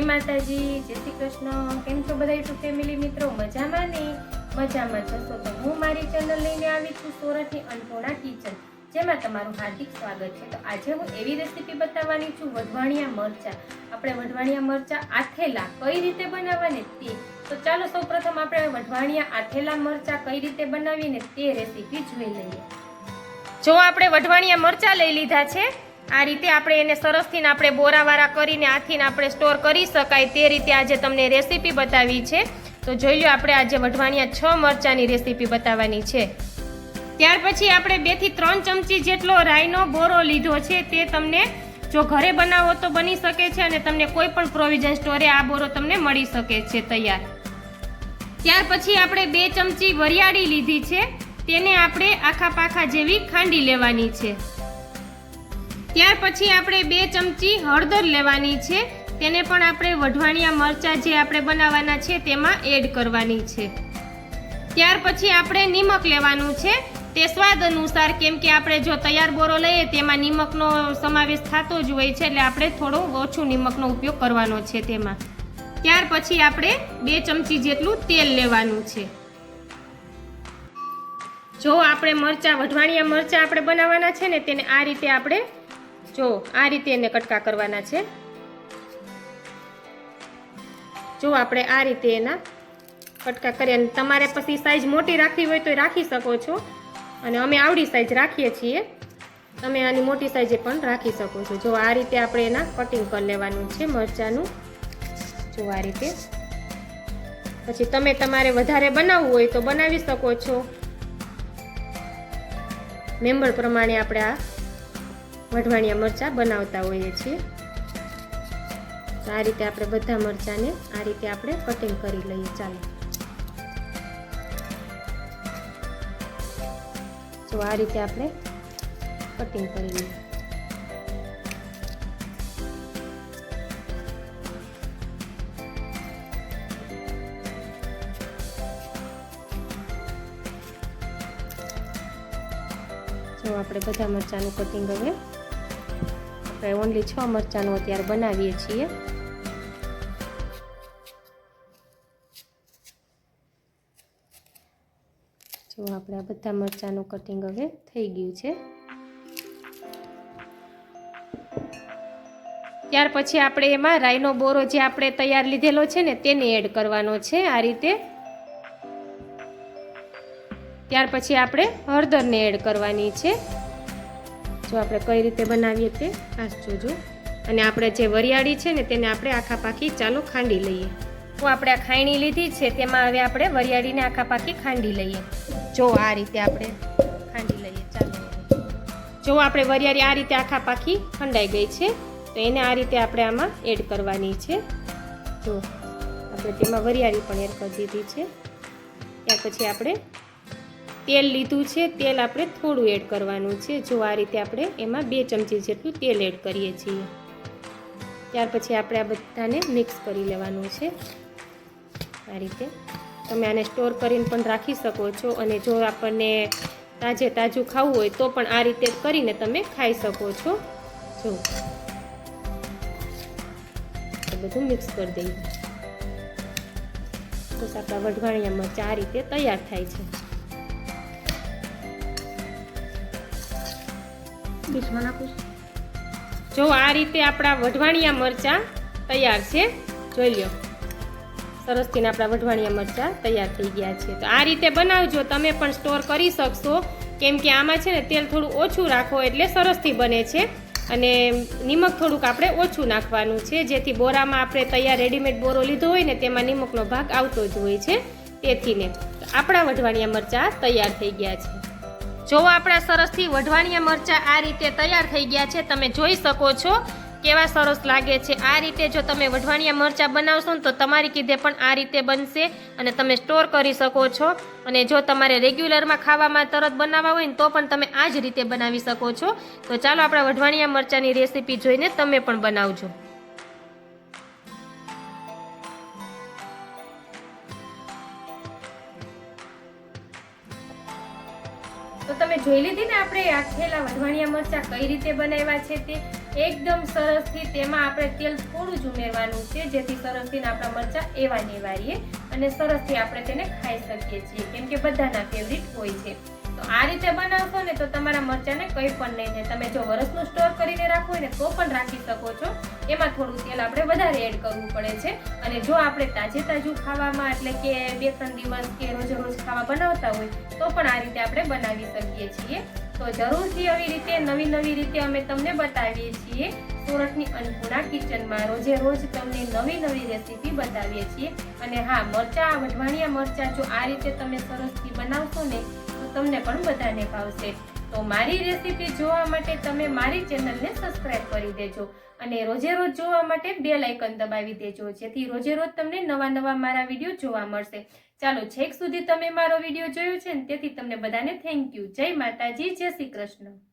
જય માતાજી, જય શ્રી કૃષ્ણ. કેમ છો બધા યુટ્યુબ ફેમિલી મિત્રો? મજામાં ને? મજામાં જશો તો હું મારી ચેનલ લઈને આવી છું સુરતની અન્નપૂર્ણા કિચન. જેમાં તમારું હાર્દિક સ્વાગત છે. તો આજે હું એવી રેસીપી બતાવવાની છું, વઢવાણિયા મરચા. આપણે વઢવાણિયા મરચા આથેલા કઈ રીતે બનાવવાને તે? તો ચાલો સૌપ્રથમ આપણે વઢવાણિયા આથેલા મરચા કઈ રીતે બનાવીને તે રેસીપી જોઈ લઈએ. જો આપણે વઢવાણિયા મરચા લઈ લીધા છે આ રીતે આપણે એને સરસથી આપણે બોરાવાળા કરીને આથીને આપણે સ્ટોર કરી શકાય તે રીતે આજે તમને રેસીપી બતાવી છે. તો જોઈ લો આપણે આજે વઢવાણિયા છ મરચાંની રેસીપી બતાવવાની છે. ત્યાર પછી આપણે બેથી ત્રણ ચમચી જેટલો રાઈનો બોરો લીધો છે તે તમને જો ઘરે બનાવો તો બની શકે છે અને તમને કોઈ પણ પ્રોવિઝન સ્ટોરે આ બોરો તમને મળી શકે છે તૈયાર. ત્યાર પછી આપણે બે ચમચી વરિયાળી લીધી છે. તેને આપણે આખા પાખા જેવી ખાંડી લેવાની છે. ત્યાર પછી આપણે બે ચમચી હળદર લેવાની છે. તેને પણ આપણે વઢવાણિયા મરચાં જે આપણે બનાવવાના છે તેમાં એડ કરવાની છે. ત્યાર પછી આપણે નિમક લેવાનું છે. તે સ્વાદ અનુસાર કેમ કે આપણે જો તૈયાર બોરો લઈએ તેમાં નિમકનો સમાવેશ થતો જ હોય છે એટલે આપણે થોડો ઓછું નિમકનો ઉપયોગ કરવાનો છે તેમાં. ત્યાર પછી આપણે બે ચમચી જેટલું તેલ લેવાનું છે. જો આપણે મરચાં, વઢવાણિયા મરચાં આપણે બનાવવાના છે ને, તેને આ રીતે આપણે જો, આ રીતે એને કટકા કરવાના છે. જો આપણે આ રીતે એના કટકા કરીએ અને તમારે પછી સાઈઝ મોટી રાખવી હોય તો રાખી શકો છો. અને અમે આવડી સાઈઝ રાખીએ છીએ. તમે આની મોટી સાઈઝે પણ રાખી શકો છો. જો આ રીતે આપણે એના કટિંગ કરી લેવાનું છે મરચાંનું. જો આ રીતે. પછી તમે તમારે વધારે બનાવવું હોય તો બનાવી શકો છો. મેમ્બર પ્રમાણે આપણે આ વઢવાણિયા મરચાં બનાવતા હોઈએ છીએ. તો આ રીતે આપણે બધા મરચાંને આ રીતે આપણે કટિંગ કરી લઈએ. ચાલો. તો આ રીતે આપણે કટિંગ કરી લઈએ. જો આપણે બધા મરચાંનું કટિંગ હવે આપણે ઓનલી છ મરચાંનું અત્યારે બનાવીએ છીએ. જો આપણે આ બધા મરચાંનું કટિંગ હવે થઈ ગયું છે. ત્યાર પછી આપણે એમાં રાઈનો બોરો જે આપણે તૈયાર લીધેલો છે ને તેને એડ કરવાનો છે આ રીતે. ત્યાર પછી આપણે હળદરને એડ કરવાની છે. જો આપણે કઈ રીતે બનાવીએ તે ખાસ જોજો. અને આપણે જે વરિયાળી છે ને તેને આપણે આખા પાકી ચાલો ખાંડી લઈએ. તો આપણે આ ખાયણી લીધી છે, તેમાં હવે આપણે વરિયાળીને આખા પાકી ખાંડી લઈએ. જો આ રીતે આપણે ખાંડી લઈએ, ચાલો. જો આપણે વરિયાળી આ રીતે આખા પાકી ખંડાઈ ગઈ છે, તો એને આ રીતે આપણે આમાં એડ કરવાની છે. જો, આપણે તેમાં વરિયાળી પણ એડ કરી દીધી છે. ત્યાર પછી આપણે તેલ લીધું છે, તેલ આપણે થોડું એડ કરવાનું છે. જો આ રીતે આપણે એમાં બે ચમચી જેટલું તેલ એડ કરીએ છીએ. ત્યાર પછી આપણે આ બધાને મિક્સ કરી લેવાનું છે. આ રીતે તમે આને સ્ટોર કરીને પણ રાખી શકો છો અને જો આપણને તાજે તાજું ખાવું હોય તો પણ આ રીતે કરીને તમે ખાઈ શકો છો. જો. બધું મિક્સ કરી દઈએ. બસ આપણા વઢવાણિયામાં ચા રીતે તૈયાર થાય છે. જો આ રીતે આપણા વઢવાણિયા મરચાં તૈયાર છે, જોઈ લો સરસથી આપણા વઢવાણિયા મરચાં તૈયાર થઈ ગયા છે. તો આ રીતે બનાવજો, તમે પણ સ્ટોર કરી શકશો. કેમ કે આમાં છે ને, તેલ થોડું ઓછું રાખો એટલે સરસથી બને છે. અને નિમક થોડુંક આપણે ઓછું નાખવાનું છે. જેથી બોરામાં આપણે તૈયાર રેડીમેડ બોરો લીધો હોય ને, તેમાં નિમકનો ભાગ આવતો જ હોય છે. તેથી ને, આપણા વઢવાણિયા મરચાં તૈયાર થઈ ગયા છે. જો આપણા સરસથી વઢવાણિયા મરચાં આ રીતે તૈયાર થઈ ગયા છે. તમે જોઈ શકો છો કેવા સરસ લાગે છે. આ રીતે જો તમે વઢવાણિયા મરચાં બનાવશો ને તો તમારી કીધે પણ આ રીતે બનશે અને તમે સ્ટોર કરી શકો છો. અને જો તમારે રેગ્યુલરમાં ખાવામાં તરત બનાવવા હોય ને તો પણ તમે આ જ રીતે બનાવી શકો છો. તો ચાલો આપણા વઢવાણિયા મરચાંની રેસીપી જોઈને તમે પણ બનાવજો. તો તમે જોઈ લીધી ને આપણે આખેલા વઢવાણિયા મરચા કઈ રીતે બનાવ્યા છે તે? એકદમ સરસથી તેમાં આપણે તેલ થોડું જ ઉમેરવાનું છે, જેથી સરસથી આપણા મરચા એવા નિવારીએ અને સરસથી આપણે તેને ખાઈ શકીએ છીએ, કેમ કે બધાના ફેવરિટ હોય છે. આ રીતે બનાવશો ને તો તમારા મરચાને કંઈ પણ નહીં થાય. તમે જો વરસનું સ્ટોર કરીને હોય ને તો પણ રાખી શકો છો. એમાં થોડું તેલ આપણે વધારે એડ કરવું પડે છે. અને જો આપણે તાજે તાજું ખાવામાં, એટલે કે બે ત્રણ દિવસ કે રોજ રોજ ખાવા બનાવતા હોય, તો પણ આ રીતે આપણે બનાવી શકીએ છીએ. તો જરૂરથી આવી રીતે નવી નવી રીતે અમે તમને બતાવીએ છીએ સુરતની અન્નપૂર્ણા કિચનમાં રોજે રોજ તમને નવી નવી રેસીપી બતાવીએ છીએ. અને હા, મરચા, વઢવાણિયા મરચા, જો આ રીતે તમે સરસથી બનાવશો ને, તો તમને પણ બધાને ભાવશે. તો મારી રેસીપી જોવા માટે તમે મારી ચેનલને સબસ્ક્રાઇબ કરી દેજો અને રોજે રોજ જોવા માટે બેલ આઇકન દબાવી દેજો, જેથી રોજે રોજ તમને નવા નવા મારા વીડિયો જોવા મળશે. ચાલો, છેક સુધી તમે મારો વીડિયો જોયો છે ને, તેથી તમને બધાને થેન્ક યુ. જય માતાજી, જય શ્રી કૃષ્ણ.